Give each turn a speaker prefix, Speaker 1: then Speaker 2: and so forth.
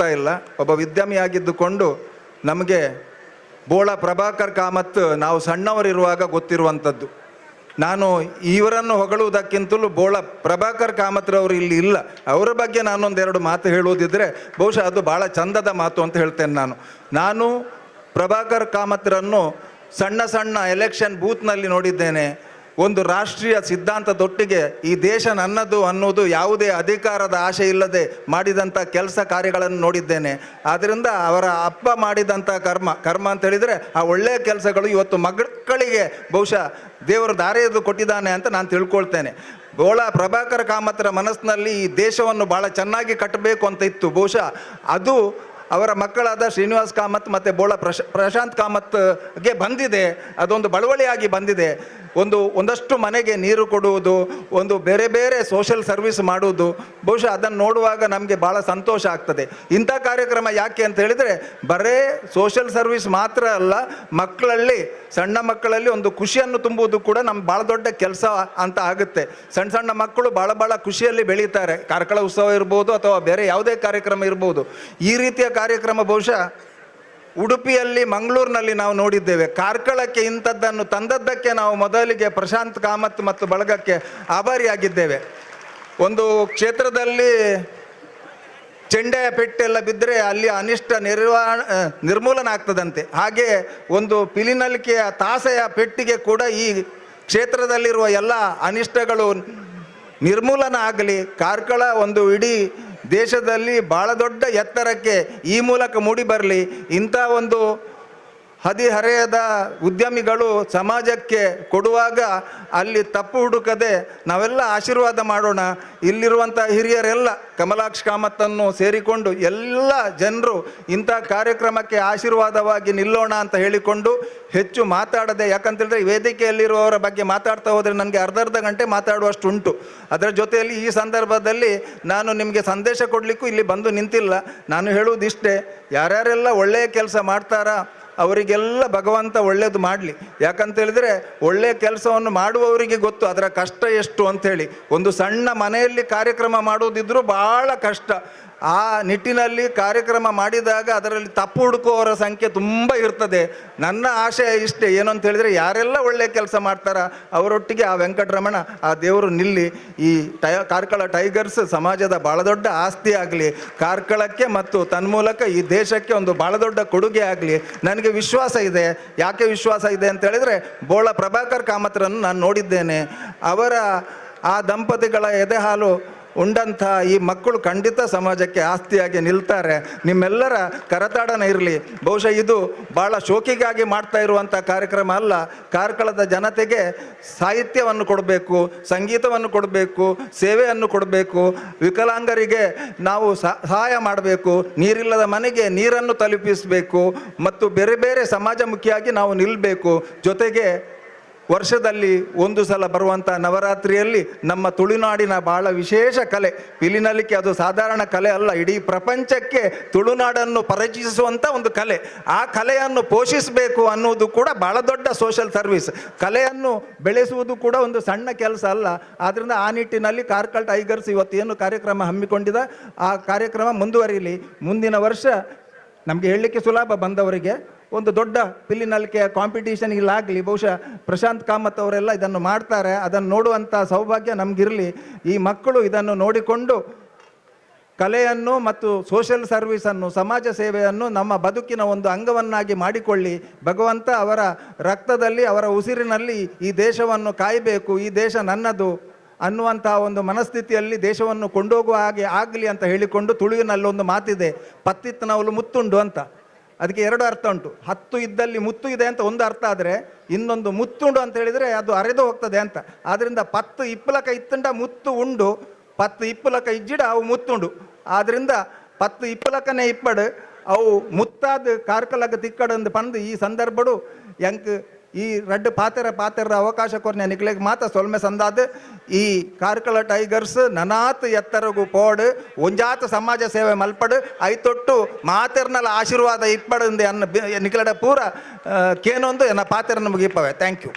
Speaker 1: ಇಲ್ಲ. ಒಬ್ಬ ವಿದ್ಯಮಿಯಾಗಿದ್ದುಕೊಂಡು ನಮಗೆ ಬೋಳ ಪ್ರಭಾಕರ್ ಕಾಮತ್ ನಾವು ಸಣ್ಣವರಿರುವಾಗ ಗೊತ್ತಿರುವಂಥದ್ದು. ನಾನು ಇವರನ್ನು ಹೊಗಳುವುದಕ್ಕಿಂತಲೂ ಬೋಳ ಪ್ರಭಾಕರ್ ಕಾಮತ್ರವರು ಇಲ್ಲಿ ಇಲ್ಲ. ಅವರ ಬಗ್ಗೆ ನಾನೊಂದೆರಡು ಮಾತು ಹೇಳುವುದಿದ್ರೆ ಬಹುಶಃ ಅದು ಭಾಳ ಚಂದದ ಮಾತು ಅಂತ ಹೇಳ್ತೇನೆ ನಾನು. ನಾನು ಪ್ರಭಾಕರ್ ಕಾಮತ್ರನ್ನು ಸಣ್ಣ ಸಣ್ಣ ಎಲೆಕ್ಷನ್ ಬೂತ್ನಲ್ಲಿ ನೋಡಿದ್ದೇನೆ. ಒಂದು ರಾಷ್ಟ್ರೀಯ ಸಿದ್ಧಾಂತದೊಟ್ಟಿಗೆ ಈ ದೇಶ ನನ್ನದು ಅನ್ನೋದು ಯಾವುದೇ ಅಧಿಕಾರದ ಆಶೆ ಇಲ್ಲದೆ ಮಾಡಿದಂಥ ಕೆಲಸ ಕಾರ್ಯಗಳನ್ನು ನೋಡಿದ್ದೇನೆ. ಆದ್ದರಿಂದ ಅವರ ಅಪ್ಪ ಮಾಡಿದಂಥ ಕರ್ಮ ಕರ್ಮ ಅಂತ ಹೇಳಿದರೆ ಆ ಒಳ್ಳೆಯ ಕೆಲಸಗಳು ಇವತ್ತು ಮಕ್ಕಳಿಗೆ ಬಹುಶಃ ದೇವರು ದಾರಿಯದು ಕೊಟ್ಟಿದ್ದಾನೆ ಅಂತ ನಾನು ತಿಳ್ಕೊಳ್ತೇನೆ. ಬೋಳ ಪ್ರಭಾಕರ ಕಾಮತ್ರ ಮನಸ್ಸಿನಲ್ಲಿ ಈ ದೇಶವನ್ನು ಭಾಳ ಚೆನ್ನಾಗಿ ಕಟ್ಟಬೇಕು ಅಂತ ಇತ್ತು. ಬಹುಶಃ ಅದು ಅವರ ಮಕ್ಕಳಾದ ಶ್ರೀನಿವಾಸ್ ಕಾಮತ್ ಮತ್ತು ಬೋಳ ಪ್ರಶ, ಪ್ರಶಾಂತ್ ಕಾಮತ್ಗೆ ಬಂದಿದೆ. ಅದೊಂದು ಬಳುವಳಿಯಾಗಿ ಬಂದಿದೆ. ಒಂದು, ಒಂದಷ್ಟು ಮನೆಗೆ ನೀರು ಕೊಡುವುದು, ಒಂದು ಬೇರೆ ಬೇರೆ ಸೋಷಲ್ ಸರ್ವಿಸ್ ಮಾಡುವುದು, ಬಹುಶಃ ಅದನ್ನು ನೋಡುವಾಗ ನಮಗೆ ಭಾಳ ಸಂತೋಷ ಆಗ್ತದೆ. ಇಂಥ ಕಾರ್ಯಕ್ರಮ ಯಾಕೆ ಅಂತ ಹೇಳಿದರೆ, ಬರೇ ಸೋಷಲ್ ಸರ್ವಿಸ್ ಮಾತ್ರ ಅಲ್ಲ, ಮಕ್ಕಳಲ್ಲಿ, ಸಣ್ಣ ಮಕ್ಕಳಲ್ಲಿ ಒಂದು ಖುಷಿಯನ್ನು ತುಂಬುವುದು ಕೂಡ ನಮ್ಮ ಭಾಳ ದೊಡ್ಡ ಕೆಲಸ ಅಂತ ಆಗುತ್ತೆ. ಸಣ್ಣ ಸಣ್ಣ ಮಕ್ಕಳು ಭಾಳ ಭಾಳ ಖುಷಿಯಲ್ಲಿ ಬೆಳೀತಾರೆ. ಕಾರ್ಕಳ ಉತ್ಸವ ಇರ್ಬೋದು ಅಥವಾ ಬೇರೆ ಯಾವುದೇ ಕಾರ್ಯಕ್ರಮ ಇರ್ಬೋದು. ಈ ರೀತಿಯ ಕಾರ್ಯಕ್ರಮ ಬಹುಶಃ ಉಡುಪಿಯಲ್ಲಿ ಮಂಗಳೂರಿನಲ್ಲಿ ನಾವು ನೋಡಿದ್ದೇವೆ. ಕಾರ್ಕಳಕ್ಕೆ ಇಂಥದ್ದನ್ನು ತಂದದ್ದಕ್ಕೆ ನಾವು ಮೊದಲಿಗೆ ಪ್ರಶಾಂತ್ ಕಾಮತ್ ಮತ್ತು ಬಳಗಕ್ಕೆ ಆಭಾರಿಯಾಗಿದ್ದೇವೆ. ಒಂದು ಕ್ಷೇತ್ರದಲ್ಲಿ ಚೆಂಡೆಯ ಪೆಟ್ಟೆಲ್ಲ ಬಿದ್ದರೆ ಅಲ್ಲಿ ಅನಿಷ್ಟ ನಿರ್ವಹಣ ನಿರ್ಮೂಲನ ಆಗ್ತದಂತೆ ಹಾಗೆ ಒಂದು ಪಿಲಿನಲಿಕೆಯ ತಾಸೆಯ ಪೆಟ್ಟಿಗೆ ಕೂಡ ಈ ಕ್ಷೇತ್ರದಲ್ಲಿರುವ ಎಲ್ಲ ಅನಿಷ್ಟಗಳು ನಿರ್ಮೂಲನ ಆಗಲಿ, ಕಾರ್ಕಳ ಒಂದು ಇಡೀ ದೇಶದಲ್ಲಿ ಬಹಳ ದೊಡ್ಡ ಎತ್ತರಕ್ಕೆ ಈ ಮೂಲಕ ಮೂಡಿ ಬರಲಿ ಇಂಥ ಒಂದು ಹದಿಹರೆಯದ ಉದ್ಯಮಿಗಳು ಸಮಾಜಕ್ಕೆ ಕೊಡುವಾಗ ಅಲ್ಲಿ ತಪ್ಪು ಹುಡುಕದೆ ನಾವೆಲ್ಲ ಆಶೀರ್ವಾದ ಮಾಡೋಣ. ಇಲ್ಲಿರುವಂಥ ಹಿರಿಯರೆಲ್ಲ ಕಮಲಾಕ್ಷ ಕಾಮತ್ತನ್ನು ಸೇರಿಕೊಂಡು ಎಲ್ಲ ಜನರು ಇಂಥ ಕಾರ್ಯಕ್ರಮಕ್ಕೆ ಆಶೀರ್ವಾದವಾಗಿ ನಿಲ್ಲೋಣ ಅಂತ ಹೇಳಿಕೊಂಡು ಹೆಚ್ಚು ಮಾತಾಡದೆ, ಯಾಕಂತೇಳಿದ್ರೆ ವೇದಿಕೆಯಲ್ಲಿರುವವರ ಬಗ್ಗೆ ಮಾತಾಡ್ತಾ ಹೋದರೆ ನನಗೆ ಅರ್ಧ ಅರ್ಧ ಗಂಟೆ ಮಾತಾಡುವಷ್ಟು ಉಂಟು ಅದರ ಜೊತೆಯಲ್ಲಿ ಈ ಸಂದರ್ಭದಲ್ಲಿ ನಾನು ನಿಮಗೆ ಸಂದೇಶ ಕೊಡಲಿಕ್ಕೂ ಇಲ್ಲಿ ಬಂದು ನಿಂತಿಲ್ಲ. ನಾನು ಹೇಳುವುದಿಷ್ಟೇ, ಯಾರ್ಯಾರೆಲ್ಲ ಒಳ್ಳೆಯ ಕೆಲಸ ಮಾಡ್ತಾರಾ? ಅವರಿಗೆಲ್ಲ ಭಗವಂತ ಒಳ್ಳೇದು ಮಾಡಲಿ. ಯಾಕಂತೇಳಿದರೆ ಒಳ್ಳೆಯ ಕೆಲಸವನ್ನು ಮಾಡುವವರಿಗೆ ಗೊತ್ತು, ಅದರ ಕಷ್ಟ ಎಷ್ಟು ಅಂಥೇಳಿ ಒಂದು ಸಣ್ಣ ಮನೆಯಲ್ಲಿ ಕಾರ್ಯಕ್ರಮ ಮಾಡುವುದಿದ್ರೂ ಭಾಳ ಕಷ್ಟ. ಆ ನಿಟ್ಟಿನಲ್ಲಿ ಕಾರ್ಯಕ್ರಮ ಮಾಡಿದಾಗ ಅದರಲ್ಲಿ ತಪ್ಪು ಹುಡುಕುವವರ ಸಂಖ್ಯೆ ತುಂಬ ಇರ್ತದೆ. ನನ್ನ ಆಶಯ ಇಷ್ಟೇ, ಏನು ಅಂತ ಹೇಳಿದರೆ ಯಾರೆಲ್ಲ ಒಳ್ಳೆಯ ಕೆಲಸ ಮಾಡ್ತಾರ, ಅವರೊಟ್ಟಿಗೆ ಆ ವೆಂಕಟರಮಣ, ಆ ದೇವರು ನಿಲ್ಲಿ, ಈ ಟೈ, ಕಾರ್ಕಳ ಟೈಗರ್ಸ್ ಸಮಾಜದ ಭಾಳ ದೊಡ್ಡ ಆಸ್ತಿ ಆಗಲಿ, ಕಾರ್ಕಳಕ್ಕೆ ಮತ್ತು ತನ್ಮೂಲಕ ಈ ದೇಶಕ್ಕೆ ಒಂದು ಭಾಳ ದೊಡ್ಡ ಕೊಡುಗೆ ಆಗಲಿ, ನನಗೆ ವಿಶ್ವಾಸ ಇದೆ. ಯಾಕೆ ವಿಶ್ವಾಸ ಇದೆ ಅಂತ ಹೇಳಿದರೆ, ಬೋಳ ಪ್ರಭಾಕರ್ ಕಾಮತ್ರನ್ನು ನಾನು ನೋಡಿದ್ದೇನೆ. ಅವರ ಆ ದಂಪತಿಗಳ ಎದೆ ಹಾಲು ಉಂಡಂಥ ಈ ಮಕ್ಕಳು ಖಂಡಿತ ಸಮಾಜಕ್ಕೆ ಆಸ್ತಿಯಾಗಿ ನಿಲ್ತಾರೆ. ನಿಮ್ಮೆಲ್ಲರ ಕರತಾಡನ ಇರಲಿ. ಬಹುಶಃ ಇದು ಭಾಳ ಶೋಕಿಗಾಗಿ ಮಾಡ್ತಾ ಇರುವಂಥ ಕಾರ್ಯಕ್ರಮ ಅಲ್ಲ. ಕಾರ್ಕಳದ ಜನತೆಗೆ ಸಾಹಿತ್ಯವನ್ನು ಕೊಡಬೇಕು, ಸಂಗೀತವನ್ನು ಕೊಡಬೇಕು, ಸೇವೆಯನ್ನು ಕೊಡಬೇಕು. ವಿಕಲಾಂಗರಿಗೆ ನಾವು ಸಹಾಯ ಮಾಡಬೇಕು. ನೀರಿಲ್ಲದ ಮನೆಗೆ ನೀರನ್ನು ತಲುಪಿಸಬೇಕು. ಮತ್ತು ಬೇರೆ ಬೇರೆ ಸಮಾಜಮುಖಿಯಾಗಿ ನಾವು ನಿಲ್ಲಬೇಕು ಜೊತೆಗೆ ವರ್ಷದಲ್ಲಿ ಒಂದು ಸಲ ಬರುವಂಥ ನವರಾತ್ರಿಯಲ್ಲಿ ನಮ್ಮ ತುಳುನಾಡಿನ ಬಹಳ ವಿಶೇಷ ಕಲೆ. ಪಿಲಿನಲಿಕೆ ಅದು ಸಾಧಾರಣ ಕಲೆ ಅಲ್ಲ, ಇಡೀ ಪ್ರಪಂಚಕ್ಕೆ ತುಳುನಾಡನ್ನು ಪರಿಚಯಿಸುವಂಥ ಒಂದು ಕಲೆ. ಆ ಕಲೆಯನ್ನು ಪೋಷಿಸಬೇಕು ಅನ್ನುವುದು ಕೂಡ ಬಹಳ ದೊಡ್ಡ ಸೋಷಲ್ ಸರ್ವಿಸ್ ಕಲೆಯನ್ನು ಬೆಳೆಸುವುದು ಕೂಡ ಒಂದು ಸಣ್ಣ ಕೆಲಸ ಅಲ್ಲ. ಆದ್ದರಿಂದ ಆ ನಿಟ್ಟಿನಲ್ಲಿ ಕಾರ್ಕಲ್ ಟೈಗರ್ಸ್ ಇವತ್ತೇನು ಕಾರ್ಯಕ್ರಮ ಹಮ್ಮಿಕೊಂಡಿದೆ, ಆ ಕಾರ್ಯಕ್ರಮ ಮುಂದುವರಿಯಲಿ ಮುಂದಿನ ವರ್ಷ ನಮಗೆ ಹೇಳಲಿಕ್ಕೆ ಸುಲಭ ಬಂದವರಿಗೆ ಒಂದು ದೊಡ್ಡ ಪಿಲ್ಲಿನಲಿಕೆ ಕಾಂಪಿಟೀಷನ್ ಇಲ್ಲಾಗಲಿ ಬಹುಶಃ ಪ್ರಶಾಂತ್ ಕಾಮತ್ ಅವರೆಲ್ಲ ಇದನ್ನು ಮಾಡ್ತಾರೆ. ಅದನ್ನು ನೋಡುವಂಥ ಸೌಭಾಗ್ಯ ನಮಗಿರಲಿ. ಈ ಮಕ್ಕಳು ಇದನ್ನು ನೋಡಿಕೊಂಡು ಕಲೆಯನ್ನು ಮತ್ತು ಸೋಷಿಯಲ್ ಸರ್ವಿಸನ್ನು ಸಮಾಜ ಸೇವೆಯನ್ನು ನಮ್ಮ ಬದುಕಿನ ಒಂದು ಅಂಗವನ್ನಾಗಿ ಮಾಡಿಕೊಳ್ಳಿ. ಭಗವಂತ ಅವರ ರಕ್ತದಲ್ಲಿ, ಅವರ ಉಸಿರಿನಲ್ಲಿ ಈ ದೇಶವನ್ನು ಕಾಯಬೇಕು. ಈ ದೇಶ ನನ್ನದು ಅನ್ನುವಂತಹ ಒಂದು ಮನಸ್ಥಿತಿಯಲ್ಲಿ ದೇಶವನ್ನು ಕೊಂಡೋಗುವ ಹಾಗೆ ಆಗಲಿ ಅಂತ ಹೇಳಿಕೊಂಡು ತುಳುವಿನಲ್ಲೊಂದು ಮಾತಿದೆ. ಪತ್ತಿತ್ತನವಲು ಮುತ್ತುಂಡು ಅಂತ. ಅದಕ್ಕೆ ಎರಡು ಅರ್ಥ ಉಂಟು. ಹತ್ತು ಇದ್ದಲ್ಲಿ ಮುತ್ತು ಇದೆ ಅಂತ ಒಂದು ಅರ್ಥ ಆದರೆ ಇನ್ನೊಂದು ಮುತ್ತುಂಡು ಅಂತ ಹೇಳಿದರೆ ಅದು ಅರೆದು ಹೋಗ್ತದೆ ಅಂತ. ಆದ್ದರಿಂದ ಪತ್ತು ಇಪ್ಪಲಕ ಇತ್ತಂಡ ಮುತ್ತು ಉಂಡು, ಪತ್ತು ಇಪ್ಪಲಕ ಇಜ್ಜಿಡ ಅವು ಮುತ್ತುಂಡು ಆದ್ದರಿಂದ ಪತ್ತು ಇಪ್ಪಲಕನೇ ಇಪ್ಪಡು, ಅವು ಮುತ್ತಾದ ಕಾರ್ಕಲಕ ತಿಕ್ಕಡಂದು ಪಂದು ಈ ಸಂದರ್ಭಡು ಎಂಕ್ ಈ ರಡ್ಡು ಪಾತೆರ ಪಾತೆರ ಅವಕಾಶ ಕೊರ್ನೆ ನಿಕ್ಲೆಗ್ ಮಾತ್ರ ಸೊಲ್ಮೆ ಸಂದಾದ. ಈ ಕಾರ್ಕಳ ಟೈಗರ್ಸ್ ನನಾತ್ ಎತ್ತರಗು ಪೋಡ್, ಒಂಜಾತ ಸಮಾಜ ಸೇವೆ ಮಲ್ಪಡ್, ಐತೊಟ್ಟು ಮಾತೆರ್ನಲ ಆಶೀರ್ವಾದ ಇಪ್ಪಡು ಅನ್ನ ನಿಕ್ಲಡ ಪೂರ ಕೇನೊಂದು ಎನ್ನ ಪಾತೆರನ ಮುಗಿಪವೆ. Thank you.